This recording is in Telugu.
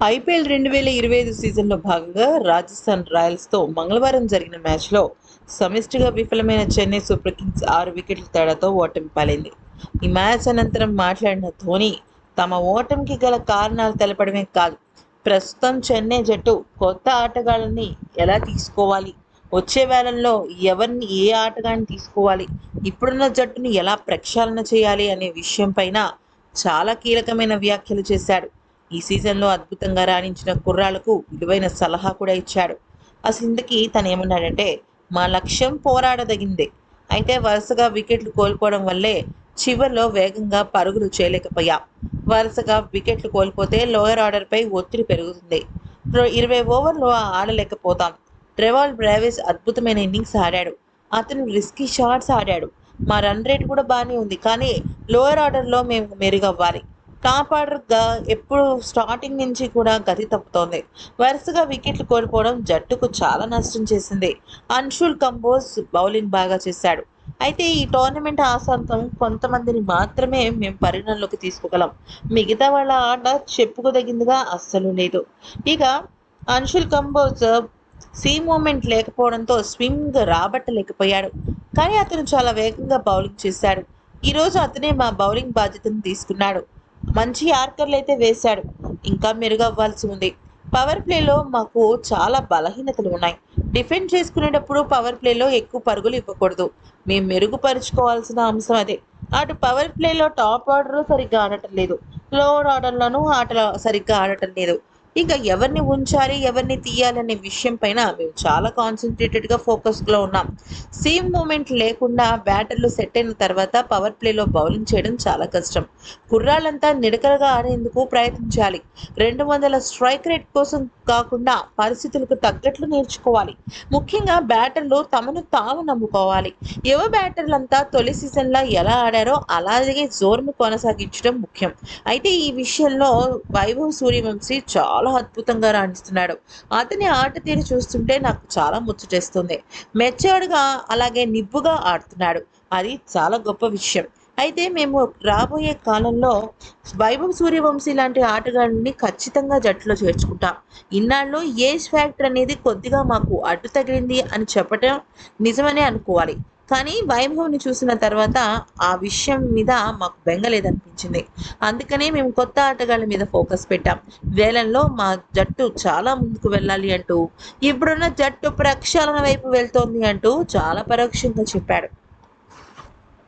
ఐపీఎల్ రెండు వేల ఇరవై ఐదు సీజన్లో భాగంగా రాజస్థాన్ రాయల్స్తో మంగళవారం జరిగిన మ్యాచ్లో సమిష్టిగా విఫలమైన చెన్నై సూపర్ కింగ్స్ ఆరు వికెట్ల తేడాతో ఓటమి పాలైంది ఈ మ్యాచ్ అనంతరం మాట్లాడిన ధోని తమ ఓటమికి గల కారణాలు తెలపడమే కాదు ప్రస్తుతం చెన్నై జట్టు కొత్త ఆటగాళ్ళని ఎలా తీసుకోవాలి? వచ్చే వేళల్లో ఎవరిని ఏ ఆటగాన్ని తీసుకోవాలి? ఇప్పుడున్న జట్టును ఎలా ప్రక్షాళన చేయాలి అనే విషయం పైన చాలా కీలకమైన వ్యాఖ్యలు చేశాడు ఈ సీజన్లో అద్భుతంగా రాణించిన కుర్రాళ్ళకు విలువైన సలహా కూడా ఇచ్చాడు. ఆ సింధకి తను ఏమన్నాడంటే మా లక్ష్యం పోరాడదగిందే. అయితే వరుసగా వికెట్లు కోల్పోవడం వల్లే చివర్లో వేగంగా పరుగులు చేయలేకపోయాం. వరుసగా వికెట్లు కోల్పోతే లోయర్ ఆర్డర్పై ఒత్తిడి పెరుగుతుంది. ఇరవై ఓవర్లు ఆడలేకపోతాం. ట్రెవాల్ బ్రావిస్ అద్భుతమైన ఇన్నింగ్స్ ఆడాడు. అతను రిస్కీ షాట్స్ ఆడాడు. మా రన్ రేట్ కూడా బాగానే ఉంది. కానీ లోయర్ ఆర్డర్లో మేము మెరుగవ్వాలి. కాపాడరుగా ఎప్పుడు స్టార్టింగ్ నుంచి కూడా గతి తప్పుతోంది. వరుసగా వికెట్లు కోల్పోవడం జట్టుకు చాలా నష్టం చేసింది. అన్షుల్ కంబోజ్ బౌలింగ్ బాగా చేశాడు. అయితే ఈ టోర్నమెంట్ ఆశాంతం కొంతమందిని మాత్రమే మేము పరిగణనలోకి తీసుకోగలం. మిగతా వాళ్ళ ఆట చెప్పుకోదగిందిగా అస్సలు లేదు. ఇక అన్షుల్ కంబోజ్ సీ మూమెంట్ లేకపోవడంతో స్వింగ్ రాబట్టలేకపోయాడు. కానీ అతను చాలా వేగంగా బౌలింగ్ చేశాడు. ఈరోజు అతనే మా బౌలింగ్ బాధ్యతను తీసుకున్నాడు. మంచి యార్కర్లు అయితే వేశాడు. ఇంకా మెరుగవ్వాల్సి ఉంది. పవర్ ప్లేలో మాకు చాలా బలహీనతలు ఉన్నాయి. డిఫెండ్ చేసుకునేటప్పుడు పవర్ ప్లేలో ఎక్కువ పరుగులు ఇవ్వకూడదు. మేము మెరుగుపరుచుకోవాల్సిన అంశం అదే. అటు పవర్ ప్లేలో టాప్ ఆర్డర్ సరిగ్గా ఆడటం లేదు. లోవర్ ఆర్డర్లోనూ ఆటలు సరిగ్గా ఆడటం లేదు. ఇంకా ఎవరిని ఉంచాలి ఎవరిని తీయాలనే విషయం పైన మేము చాలా కాన్సన్ట్రేటెడ్గా ఫోకస్లో ఉన్నాం. సేమ్ మూమెంట్ లేకుండా బ్యాటర్లు సెట్ అయిన తర్వాత పవర్ ప్లేలో బౌలింగ్ చేయడం చాలా కష్టం. కుర్రాళ్ళంతా నిడకలుగా ఆడేందుకు ప్రయత్నించాలి. రెండు వందల స్ట్రైక్ రేట్ కోసం కాకుండా పరిస్థితులకు తగ్గట్లు నేర్చుకోవాలి. ముఖ్యంగా బ్యాటర్లు తమను తాము నమ్ముకోవాలి. యువ బ్యాటర్లంతా తొలి సీజన్లో ఎలా ఆడారో అలాగే జోరును కొనసాగించడం ముఖ్యం. అయితే ఈ విషయంలో వైభవ్ సూర్యవంశీ చాలా చాలా అద్భుతంగా రాణిస్తున్నాడు. అతని ఆట తీరు చూస్తుంటే నాకు చాలా ముచ్చటేస్తుంది మెచ్చర్డ్గా అలాగే నిబ్బుగా ఆడుతున్నాడు. అది చాలా గొప్ప విషయం. అయితే మేము రాబోయే కాలంలో వైభవ్ సూర్యవంశీ లాంటి ఆటగాడిని ఖచ్చితంగా జట్టులో చేర్చుకుంటాం. ఇన్నాళ్ళు ఏజ్ ఫ్యాక్టర్ అనేది కొద్దిగా మాకు అడ్డు తగిలింది అని చెప్పటం నిజమనే అనుకోవాలి. కానీ వైభవ్ని చూసిన తర్వాత ఆ విషయం మీద మాకు బెంగలేదనిపించింది. అందుకనే మేము కొత్త ఆటగాళ్ళ మీద ఫోకస్ పెట్టాం. వేలంలో మా జట్టు చాలా ముందుకు వెళ్ళాలి అంటూ ఇప్పుడున్న జట్టు ప్రక్షాళన వైపు వెళ్తోంది అంటూ చాలా పరోక్షంగా చెప్పాడు.